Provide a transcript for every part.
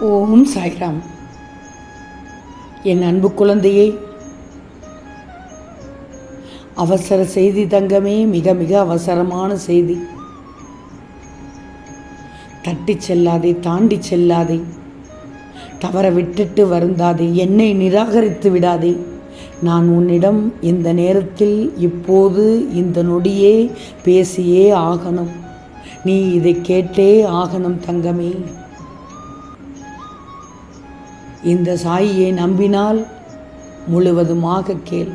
ஓம் சாய்ராம். என் அன்பு குழந்தையே அவசர செய்தி தங்கமே மிக மிக அவசரமான செய்தி. தட்டி செல்லாதே தாண்டி செல்லாதே தவற விட்டுட்டு வருந்தாதே என்னை நிராகரித்து விடாதே. நான் உன்னிடம் இந்த நேரத்தில் இப்போது இந்த நொடியே பேசியே ஆகணும். நீ இதை கேட்டே ஆகணும் தங்கமே. இந்த சாயியை நம்பினால் முழுவதுமாக கேள்.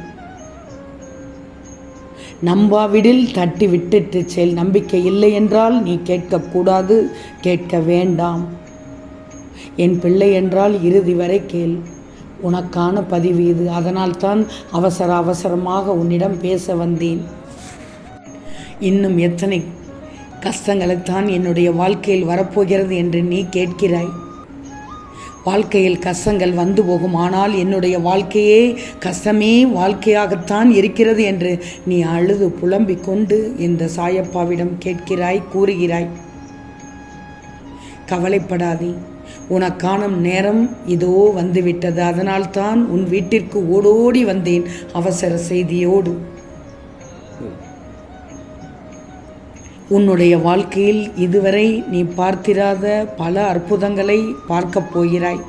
நம்பாவிடில் தட்டி விட்டுட்டு செல். நம்பிக்கை இல்லை என்றால் நீ கேட்கக்கூடாது. கேட்க வேண்டாம். என் பிள்ளை என்றால் இறுதி வரை கேள். உனக்கான பதிவு இது. அதனால்தான் அவசர அவசரமாக உன்னிடம் பேச வந்தேன். இன்னும் எத்தனை கஷ்டங்களைத்தான் என்னுடைய வாழ்க்கையில் வரப்போகிறது என்று நீ கேட்கிறாய். வாழ்க்கையில் கஷ்டங்கள் வந்து போகும். ஆனால் என்னுடைய வாழ்க்கையே கஷ்டமே வாழ்க்கையாகத்தான் இருக்கிறது என்று நீ அழுது புலம்பிக் கொண்டு இந்த சாயப்பாவிடம் கேட்கிறாய் கூறுகிறாய். கவலைப்படாதே உனக்கான நேரம் இதோ வந்துவிட்டது. அதனால்தான் உன் வீட்டிற்கு ஓடோடி வந்தேன். அவசர செய்தியோடு உன்னுடைய வாழ்க்கையில் இதுவரை நீ பார்த்திராத பல அற்புதங்களை பார்க்கப் போகிறாய்.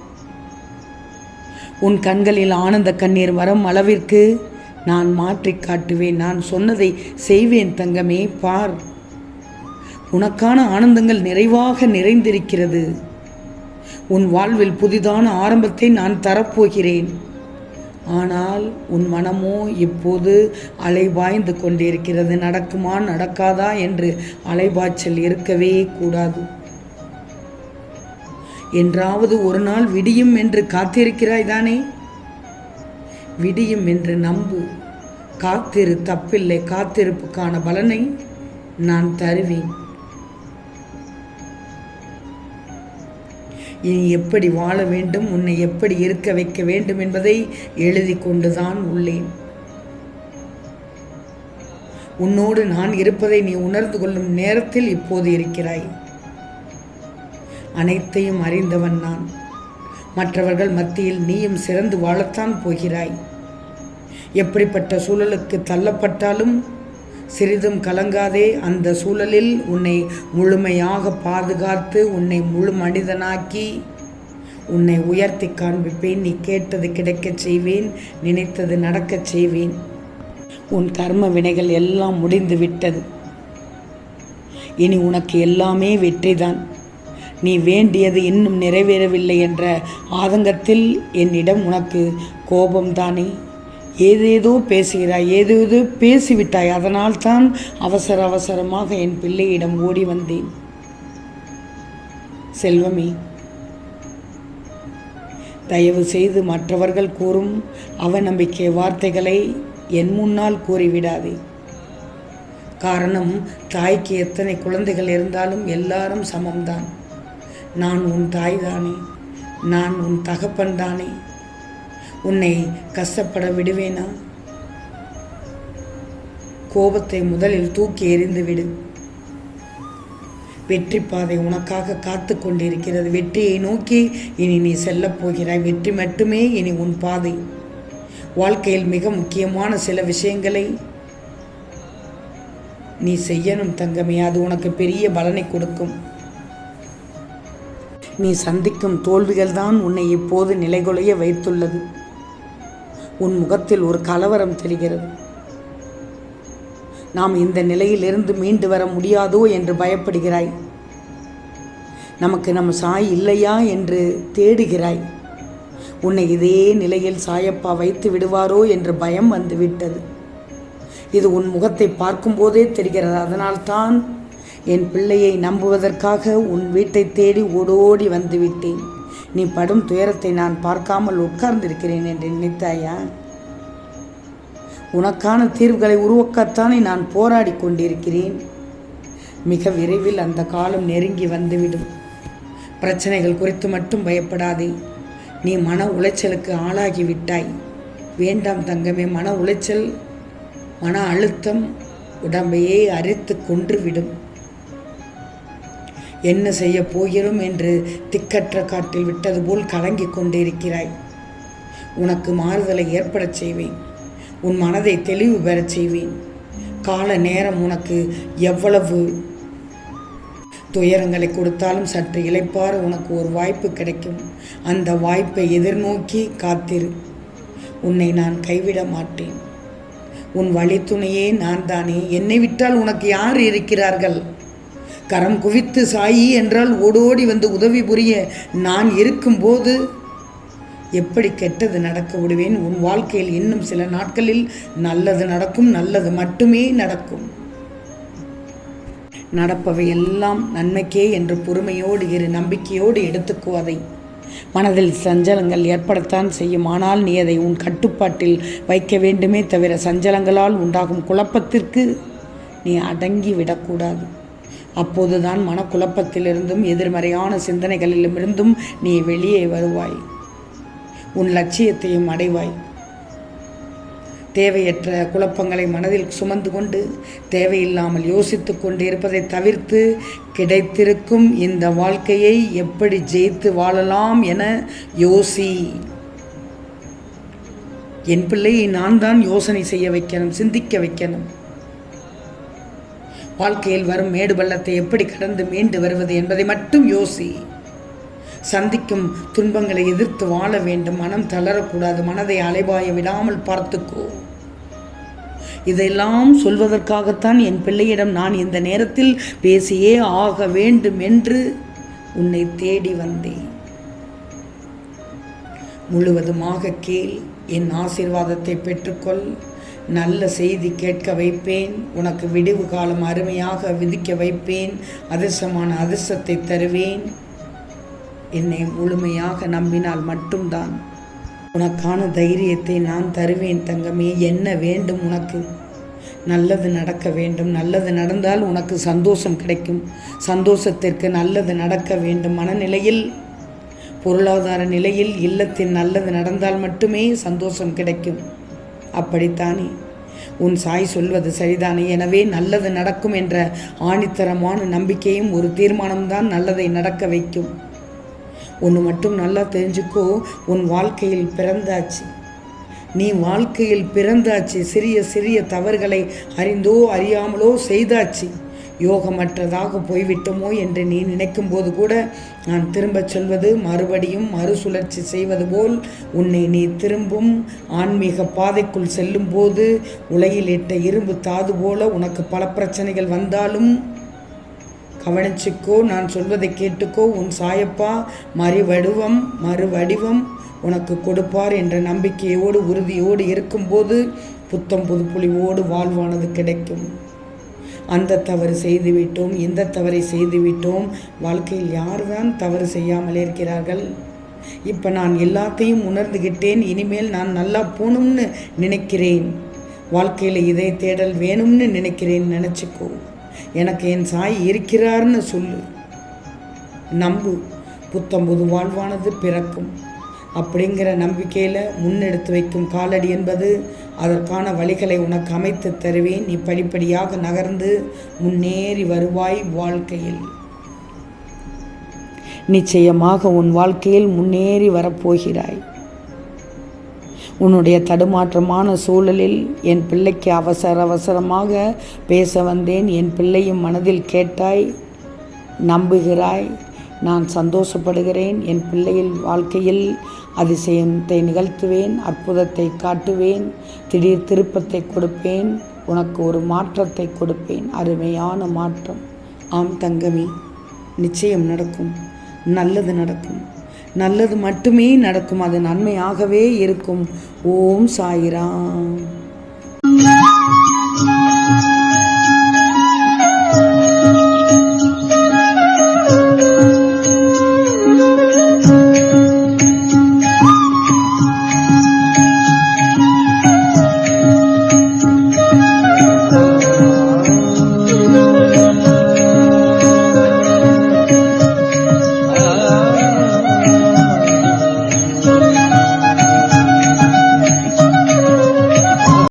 உன் கண்களில் ஆனந்த கண்ணீர் வரும் அளவிற்கு நான் மாற்றி காட்டுவேன். நான் சொன்னதை செய்வேன் தங்கமே பார். உனக்கான ஆனந்தங்கள் நிறைவாக நிறைந்திருக்கிறது. உன் வாழ்வில் புதிதான ஆரம்பத்தை நான் தரப்போகிறேன். ஆனால் உன் மனமோ இப்போது அலைபாய்ந்து கொண்டிருக்கிறது. நடக்குமா நடக்காதா என்று அலைபாய்ச்சல் இருக்கவே கூடாது. என்றாவது ஒரு நாள் விடியும் என்று காத்திருக்கிறாய் தானே? விடியும் என்று நம்பு. காத்திரு தப்பில்லை. காத்திருப்புக்கான பலனை நான் தருவேன். இனி எப்படி வாழ வேண்டும் உன்னை எப்படி இருக்க வைக்க வேண்டும் என்பதை எழுதி கொண்டுதான் உள்ளேன். உன்னோடு நான் இருப்பதை நீ உணர்ந்து கொள்ளும் நேரத்தில் இப்போது இருக்கிறாய். அனைத்தையும் அறிந்தவன் நான். மற்றவர்கள் மத்தியில் நீயும் சிறந்து வாழத்தான் போகிறாய். எப்படிப்பட்ட சூழலுக்கு தள்ளப்பட்டாலும் சிறிதும் கலங்காதே அந்த சூழலில் உன்னை முழுமையாக பாதுகாத்து உன்னை முழு மனிதனாக்கி உன்னை உயர்த்தி காண்பிப்பேன். நீ கேட்டது கிடைக்கச் செய்வேன் நினைத்தது நடக்கச் செய்வேன். உன் கர்ம வினைகள் எல்லாம் முடிந்து விட்டது. இனி உனக்கு எல்லாமே வெற்றிதான். நீ வேண்டியது இன்னும் நிறைவேறவில்லை என்ற ஆதங்கத்தில் என்னிடம் உனக்கு கோபம்தானே ஏதேதோ பேசுகிறாய் ஏதேதோ பேசிவிட்டாய் அதனால் தான் அவசர அவசரமாக என் பிள்ளையிடம் ஓடி வந்தேன். செல்வமே தயவு செய்து மற்றவர்கள் கூறும் அவநம்பிக்கை வார்த்தைகளை என் முன்னால் கூறிவிடாதே. காரணம் தாய்க்கு எத்தனை குழந்தைகள் இருந்தாலும் எல்லாரும் சமம்தான். நான் உன் தாய் தானே நான் உன் தகப்பன் தானே உன்னை கஷ்டப்பட விடுவேனா? கோபத்தை முதலில் தூக்கி எறிந்து விடு. வெற்றி பாதை உனக்காக காத்து கொண்டிருக்கிறது. வெற்றியை நோக்கி இனி நீ செல்லப் போகிறாய். வெற்றி மட்டுமே இனி உன் பாதை. வாழ்க்கையில் மிக முக்கியமான சில விஷயங்களை நீ செய்யணும் தங்கமே. அது உனக்கு பெரிய பலனை கொடுக்கும். நீ சந்திக்கும் தோல்விகள் தான் உன்னை இப்போது நிலைகுலைய வைத்துள்ளது. உன் முகத்தில் ஒரு கலவரம் தெரிகிறது. நாம் இந்த நிலையிலிருந்து மீண்டு வர முடியாதோ என்று பயப்படுகிறாய். நமக்கு நம் சாய் இல்லையா என்று தேடுகிறாய். உன்னை இதே நிலையில் சாயப்பா வைத்து விடுவாரோ என்று பயம் வந்துவிட்டது. இது உன் முகத்தை பார்க்கும்போதே தெரிகிறது. அதனால்தான் என் பிள்ளையை நம்புவதற்காக உன் வீட்டை தேடி ஓடோடி வந்துவிட்டேன். நீ படும் துயரத்தை நான் பார்க்காமல் உட்கார்ந்திருக்கிறேன் என்று நினைத்தாயா? உனக்கான தீர்வுகளை உருவாக்கத்தானே நான் போராடி கொண்டிருக்கிறேன். மிக விரைவில் அந்த காலம் நெருங்கி வந்துவிடும். பிரச்சனைகள் குறித்து மட்டும் பயப்படாதே. நீ மன உளைச்சலுக்கு ஆளாகிவிட்டாய். வேண்டாம் தங்கமே மன உளைச்சல் மன அழுத்தம் உடம்பையே அரித்து கொன்றுவிடும். என்ன செய்ய போகிறோம் என்று திக்கற்ற காட்டில் விட்டது போல் கலங்கிக் கொண்டிருக்கிறாய். உனக்கு மாறுதலை ஏற்படச் செய்வேன். உன் மனதை தெளிவு பெறச் செய்வேன். கால நேரம் உனக்கு எவ்வளவு துயரங்களை கொடுத்தாலும் சற்று இளைப்பாற உனக்கு ஒரு வாய்ப்பு கிடைக்கும். அந்த வாய்ப்பை எதிர்நோக்கி காத்திரு. உன்னை நான் கைவிட மாட்டேன். உன் வழித்துணையே நான் தானே என்னை விட்டால் உனக்கு யார் இருக்கிறார்கள்? கரம் குவித்து சாயி என்றால் ஓடோடி வந்து உதவி புரிய நான் இருக்கும்போது எப்படி கெட்டது நடக்க விடுவேன்? உன் வாழ்க்கையில் இன்னும் சில நாட்களில் நல்லது நடக்கும் நல்லது மட்டுமே நடக்கும். நடப்பவை எல்லாம் நன்மைக்கே என்று பொறுமையோடு இரு நம்பிக்கையோடு எடுத்துக்கோ அதை. மனதில் சஞ்சலங்கள் ஏற்படத்தான் செய்யும். ஆனால் நீ அதை உன் கட்டுப்பாட்டில் வைக்க வேண்டுமே தவிர சஞ்சலங்களால் உண்டாகும் குழப்பத்திற்கு நீ அடங்கி விடக்கூடாது அப்போதுதான் மனக்குழப்பத்திலிருந்தும் எதிர்மறையான சிந்தனைகளிலுமிருந்தும் நீ வெளியே வருவாய். உன் லட்சியத்தையும் அடைவாய். தேவையற்ற குழப்பங்களை மனதில் சுமந்து கொண்டு தேவையில்லாமல் யோசித்து கொண்டு இருப்பதை தவிர்த்து கிடைத்திருக்கும் இந்த வாழ்க்கையை எப்படி ஜெயித்து வாழலாம் என யோசி. என் பிள்ளையை நான் தான் யோசனை செய்ய வைக்கணும் சிந்திக்க வைக்கணும். வாழ்க்கையில் வரும் மேடு பள்ளத்தை எப்படி கடந்து மீண்டு வருவது என்பதை மட்டும் யோசி. சந்திக்கும் துன்பங்களை எதிர்த்து வாழ வேண்டும். மனம் தளரக்கூடாது. மனதை அலைபாய விடாமல் பார்த்துக்கோ. இதெல்லாம் சொல்வதற்காகத்தான் என் பிள்ளையிடம் நான் இந்த நேரத்தில் பேசியே ஆக வேண்டும் என்று உன்னை தேடி வந்தேன். முழுவதுமாக கேள். என் ஆசீர்வாதத்தை பெற்றுக்கொள். நல்ல செய்தி கேட்க வைப்பேன். உனக்கு விடிவு காலம் அருமையாக விதிக்க வைப்பேன். அதிர்ஷ்டமான அதிர்ஷ்டத்தை தருவேன். என்னை முழுமையாக நம்பினால் மட்டும்தான். உனக்கான தைரியத்தை நான் தருவேன் தங்கமே. என்ன வேண்டும் உனக்கு? நல்லது நடக்க வேண்டும். நல்லது நடந்தால் உனக்கு சந்தோஷம் கிடைக்கும். சந்தோஷத்திற்கு நல்லது நடக்க வேண்டும். மனநிலையில் பொருளாதார நிலையில் இல்லத்தில் நல்லது நடந்தால் மட்டுமே சந்தோஷம் கிடைக்கும். அப்படித்தானே? உன் சாய் சொல்வது சரிதானே? எனவே நல்லது நடக்கும் என்ற ஆணித்தரமான நம்பிக்கையும் ஒரு தீர்மானம்தான் நல்லதை நடக்க வைக்கும். ஒன்று மட்டும் நல்லா தெரிஞ்சுக்கோ உன் வாழ்க்கையில் பிறந்தாச்சு. நீ வாழ்க்கையில் பிறந்தாச்சு. சிறிய சிறிய தவறுகளை அறிந்தோ அறியாமலோ செய்தாச்சு. யோகமற்றதாக போய்விட்டோமோ என்று நீ நினைக்கும் போது கூட நான் திரும்பச் சொல்வது மறுபடியும் மறுசுழற்சி செய்வது போல் உன்னை நீ திரும்பும் ஆன்மீக பாதைக்குள் செல்லும் போது உலகில் இட்ட இரும்பு தாது போல உனக்கு பல பிரச்சனைகள் வந்தாலும் கவனிச்சுக்கோ நான் சொல்வதை கேட்டுக்கோ. உன் சாயப்பா மறுவடிவம் மறுவடிவம் உனக்கு கொடுப்பார் என்ற நம்பிக்கையோடு உறுதியோடு இருக்கும்போது புத்தம் புது புலிவோடு வாழ்வானது கிடைக்கும். அந்த தவறு செய்துவிட்டோம் இந்த தவறை செய்துவிட்டோம். வாழ்க்கையில் யார்தான் தவறு செய்யாமல் இருக்கிறார்கள்? இப்போ நான் எல்லாத்தையும் உணர்ந்துகிட்டேன் இனிமேல் நான் நல்லா போகணும்னு நினைக்கிறேன். வாழ்க்கையில் இதை தேடல் வேணும்னு நினைக்கிறேன் நினச்சிக்கோ. எனக்கு என் சாய் இருக்கிறார்னு சொல்லு. நம்பு. புத்தம் புது வாழ்வானது பிறக்கும். அப்படிங்கிற நம்பிக்கையில் முன்னெடுத்து வைக்கும் காலடி என்பது அதற்கான வழிகளை உனக்கு அமைத்து தருவேன். நீ படிப்படியாக நகர்ந்து முன்னேறி வருவாய் வாழ்க்கையில். நிச்சயமாக உன் வாழ்க்கையில் முன்னேறி வரப்போகிறாய். உன்னுடைய தடுமாற்றமான சூழலில் என் பிள்ளைக்கு அவசர அவசரமாக பேச வந்தேன். என் பிள்ளையும் மனதில் கேட்டாய் நம்புகிறாய். நான் சந்தோஷப்படுகிறேன். என் பிள்ளையில் வாழ்க்கையில் அதிசயத்தை நிகழ்த்துவேன். அற்புதத்தை காட்டுவேன். திடீர் திருப்பத்தை கொடுப்பேன். உனக்கு ஒரு மாற்றத்தை கொடுப்பேன். அருமையான மாற்றம். ஆம் தங்கமி நிச்சயம் நடக்கும். நல்லது நடக்கும். நல்லது மட்டுமே நடக்கும். அது நன்மையாகவே இருக்கும். ஓம் சாயிராம்.